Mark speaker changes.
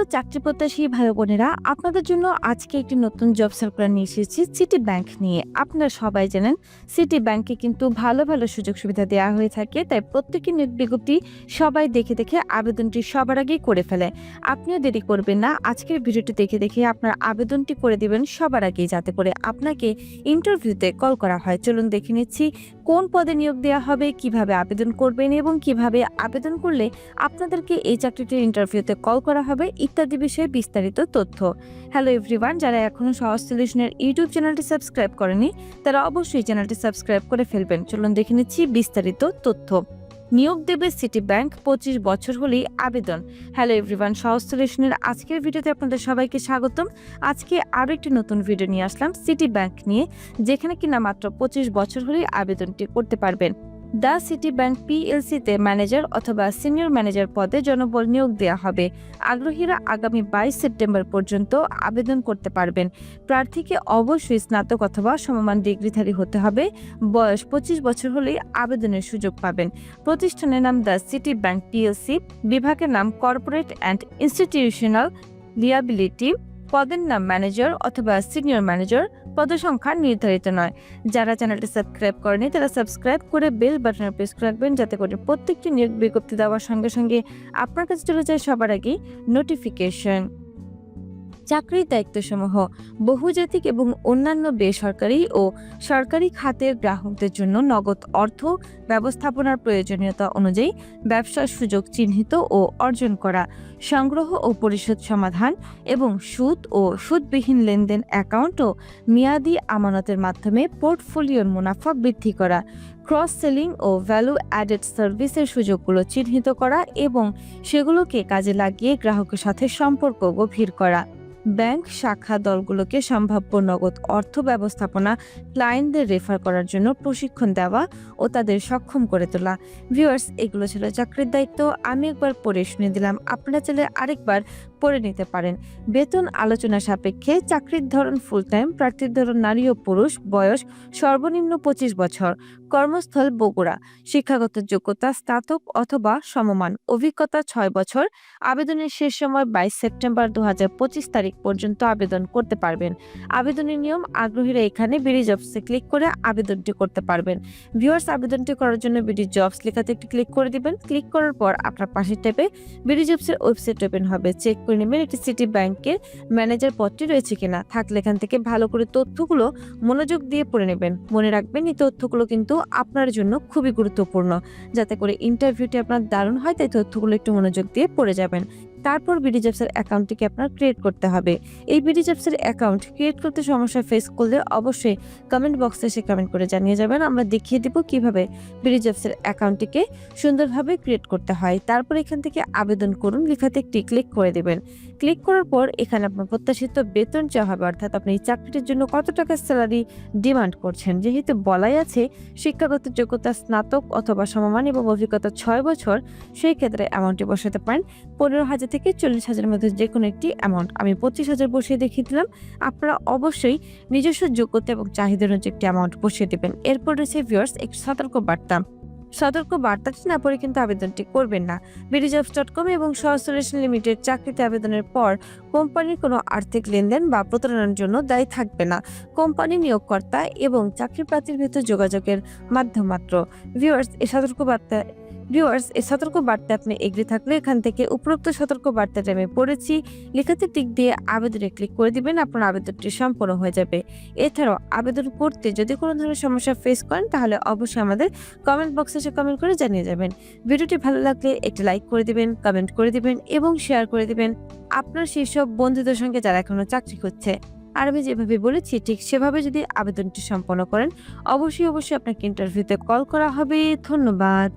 Speaker 1: প্রিয় চাকরি প্রত্যাশী ভাই বোনেরা আপনাদের জন্য আজকে একটি নতুন জব সার্কুলার নিয়ে এসেছি সিটি ব্যাংক নিয়ে। আপনারা সবাই জানেন সিটি ব্যাংকে কিন্তু ভালো ভালো সুযোগ সুবিধা দেওয়া হয়ে থাকে, তাই প্রত্যেকের নিয়োগ বিজ্ঞপ্তি সবাই দেখে দেখে আবেদনটি সবার আগেই করে ফেলে। আপনিও দেরি করবেন না, আজকের ভিডিওটি দেখে দেখে আপনার আবেদনটি করে দিবেন সবার আগেই, যাতে করে আপনাকে ইন্টারভিউতে কল করা হয়। চলুন দেখে নিচ্ছি কোন পদে নিয়োগ দেওয়া হবে, কীভাবে আবেদন করবেন এবং কীভাবে আবেদন করলে আপনাদেরকে এই চাকরিটির ইন্টারভিউতে কল করা হবে ইত্যাদি বিষয়ে বিস্তারিত তথ্য। হ্যালো এভরিওয়ান যারা এখনও সহজ সলিউশনের ইউটিউব চ্যানেলটি সাবস্ক্রাইব করেনি, তারা অবশ্যই চ্যানেলটি সাবস্ক্রাইব করে ফেলবেন। চলুন দেখে নিচ্ছি বিস্তারিত তথ্য। নিয়োগ দেবে সিটি ব্যাংক পঁচিশ বছর হলেই আবেদন। হ্যালো এভরিওয়ান সহজ সলিউশনের আজকের ভিডিওতে আপনাদের সবাইকে স্বাগতম। আজকে আরও একটি নতুন ভিডিও নিয়ে আসলাম সিটি ব্যাংক নিয়ে, যেখানে কিনা মাত্র পঁচিশ বছর হলেই আবেদনটি করতে পারবেন। দ্য সিটি ব্যাংক পিএলসিতে ম্যানেজার অথবা সিনিয়র ম্যানেজার পদে জনবল নিয়োগ দেওয়া হবে। আগ্রহীরা আগামী বাইশ সেপ্টেম্বর পর্যন্ত আবেদন করতে পারবেন। প্রার্থীকে অবশ্যই স্নাতক অথবা সমমান ডিগ্রিধারী হতে হবে। বয়স পঁচিশ বছর হলেই আবেদনের সুযোগ পাবেন। প্রতিষ্ঠানের নাম দ্য সিটি ব্যাংক পিএলসি। বিভাগের নাম কর্পোরেট অ্যান্ড ইনস্টিটিউশনাল লিয়াবিলিটি। পদের নাম ম্যানেজার অথবা সিনিয়র ম্যানেজার পদসংখ্যা নির্ধারিত নয়। যারা চ্যানেলটি সাবস্ক্রাইব করেনি, তারা সাবস্ক্রাইব করে বেল বাটনে প্রেস করে রাখবেন যাতে করে প্রত্যেকটি নিয়োগ বিজ্ঞপ্তি দেওয়ার সঙ্গে সঙ্গে আপনার কাছে চলে যায় সবার আগে নোটিফিকেশন চাকরির দায়িত্বসমূহ বহুজাতিক এবং অন্যান্য বেসরকারি ও সরকারি খাতের গ্রাহকদের জন্য নগদ অর্থ, ব্যবস্থাপনার প্রয়োজনীয়তা অনুযায়ী ব্যবসার সুযোগ চিহ্নিত ও অর্জন করা, সংগ্রহ ও পরিশোধ সমাধান এবং সুদ ও সুদবিহীন লেনদেন অ্যাকাউন্ট ও মেয়াদি আমানতের মাধ্যমে পোর্টফোলিওর মুনাফা বৃদ্ধি করা ক্রস সেলিং ও ভ্যালু অ্যাডেড সার্ভিসের সুযোগগুলো চিহ্নিত করা এবং সেগুলোকে কাজে লাগিয়ে গ্রাহকের সাথে সম্পর্ক গভীর করা। ব্যাংক শাখা দলগুলোকে সম্ভাব্য নগদ অর্থ ব্যবস্থাপনা ক্লায়েন্টদের রেফার করার জন্য প্রশিক্ষণ দেওয়া ও তাদের সক্ষম করে তোলা। ভিউয়ার্স এগুলো ছিল চাকরির দায়িত্ব। আমি একবার পড়ে শুনে দিলাম। আপনারা চাইলে আরেকবার পড়ে নিতে পারেন। বেতন আলোচনা সাপেক্ষে চাকরির ধরন ফুল টাইম প্রার্থীর ধরন নারী ও পুরুষ, বয়স সর্বনিম্ন পঁচিশ বছর। কর্মস্থল বগুড়া। শিক্ষাগত যোগ্যতা স্নাতক অথবা সমমান। অভিজ্ঞতা ছয় বছর। আবেদনের শেষ সময় বাইশ সেপ্টেম্বর দু হাজার পঁচিশ তারিখ পর্যন্ত আবেদন করতে পারবেন। আবেদনের নিয়ম, আগ্রহীরা এখানে বিডি জবসে ক্লিক করে আবেদনটি করতে পারবেন। ভিউয়ার্স আবেদনটি করার জন্য বিডি জবস লেখাতে একটি ক্লিক করে দিবেন। ক্লিক করার পর আপনার পাশের ট্যাবে বিডি জবসের ওয়েবসাইট ওপেন হবে। চেক করে নেবেন। একটি সিটি ব্যাংকের ম্যানেজার পদটি রয়েছে কিনা, থাকলে এখান থেকে ভালো করে তথ্যগুলো মনোযোগ দিয়ে পড়ে নেবেন। মনে রাখবেন, এই তথ্যগুলো কিন্তু আপনার জন্য খুবই গুরুত্বপূর্ণ। যাতে করে ইন্টারভিউটি আপনার দারুণ হয়, তাই তথ্যগুলো একটু মনোযোগ দিয়ে পড়ে যাবেন। তারপর বিডি জবসের অ্যাকাউন্টটিকে আপনার ক্রিয়েট করতে হবে। এই বিডি জবসের অ্যাকাউন্ট ক্রিয়েট করতে সমস্যা ফেস করলে অবশ্যই কমেন্ট বক্সে এসে কমেন্ট করে জানিয়ে যাবেন। আমরা দেখিয়ে দিব কীভাবে বিডি জবসের অ্যাকাউন্টটিকে সুন্দরভাবে ক্রিয়েট করতে হয়। তারপর এখান থেকে আবেদন করুন, লেখাতে একটি ক্লিক করে দেবেন। ক্লিক করার পর এখানে আপনার প্রত্যাশিত বেতন চাওয়া হবে, অর্থাৎ আপনি এই চাকরিটির জন্য কত টাকা স্যালারি ডিমান্ড করছেন, যেহেতু বলাই আছে শিক্ষাগত যোগ্যতা স্নাতক অথবা সমমান এবং অভিজ্ঞতা ছয় বছর, সেই ক্ষেত্রে অ্যামাউন্টটি বসাতে পারেন। পনেরো হাজার থেকে চল্লিশ হাজারের মধ্যে যে কোনো একটি অ্যামাউন্ট আমি পঁচিশ হাজার বসিয়ে দেখিয়ে দিলাম। আপনারা অবশ্যই নিজস্ব যোগ্যতা এবং চাহিদা অনুযায়ী একটি অ্যামাউন্ট বসিয়ে দেবেন। এরপর রয়েছে ভিউয়ার্স একটি সতর্ক বার্তা। সতর্ক বার্তাটি না পরে কিন্তু আবেদনটি করবেন না। বিডিজবস ডট কম এবং সহজ সলিউশন লিমিটেড চাকরিতে আবেদনের পর কোম্পানির কোনো আর্থিক লেনদেন বা প্রতারণার জন্য দায়ী থাকবে না। কোম্পানি নিয়োগকর্তা এবং চাকরি প্রার্থীর ভেতর যোগাযোগের মাধ্যম মাত্র। ভিউয়ার্স এই সতর্ক বার্তা ভিউয়ার্স এই সতর্ক বার্তা আপনি এগ্রি থাকলে এখান থেকে উপরোক্ত সতর্ক বার্তাটি আমি পড়েছি। লেখাতে টিক দিয়ে আবেদনে ক্লিক করে দিবেন, আপনার আবেদনটি সম্পূর্ণ হয়ে যাবে। এছাড়াও আবেদন করতে যদি কোনো ধরনের সমস্যা ফেস করেন, তাহলে অবশ্যই আমাদের কমেন্ট বক্সে এসে কমেন্ট করে জানিয়ে যাবেন। ভিডিওটি ভালো লাগলে একটি লাইক করে দিবেন কমেন্ট করে দিবেন এবং শেয়ার করে দিবেন। আপনার সেই সব বন্ধুদের সঙ্গে যারা এখনও চাকরি করছে আর আমি যেভাবে বলেছি, ঠিক সেভাবে যদি আবেদনটি সম্পন্ন করেন, অবশ্যই অবশ্যই আপনাকে ইন্টারভিউতে কল করা হবে। ধন্যবাদ।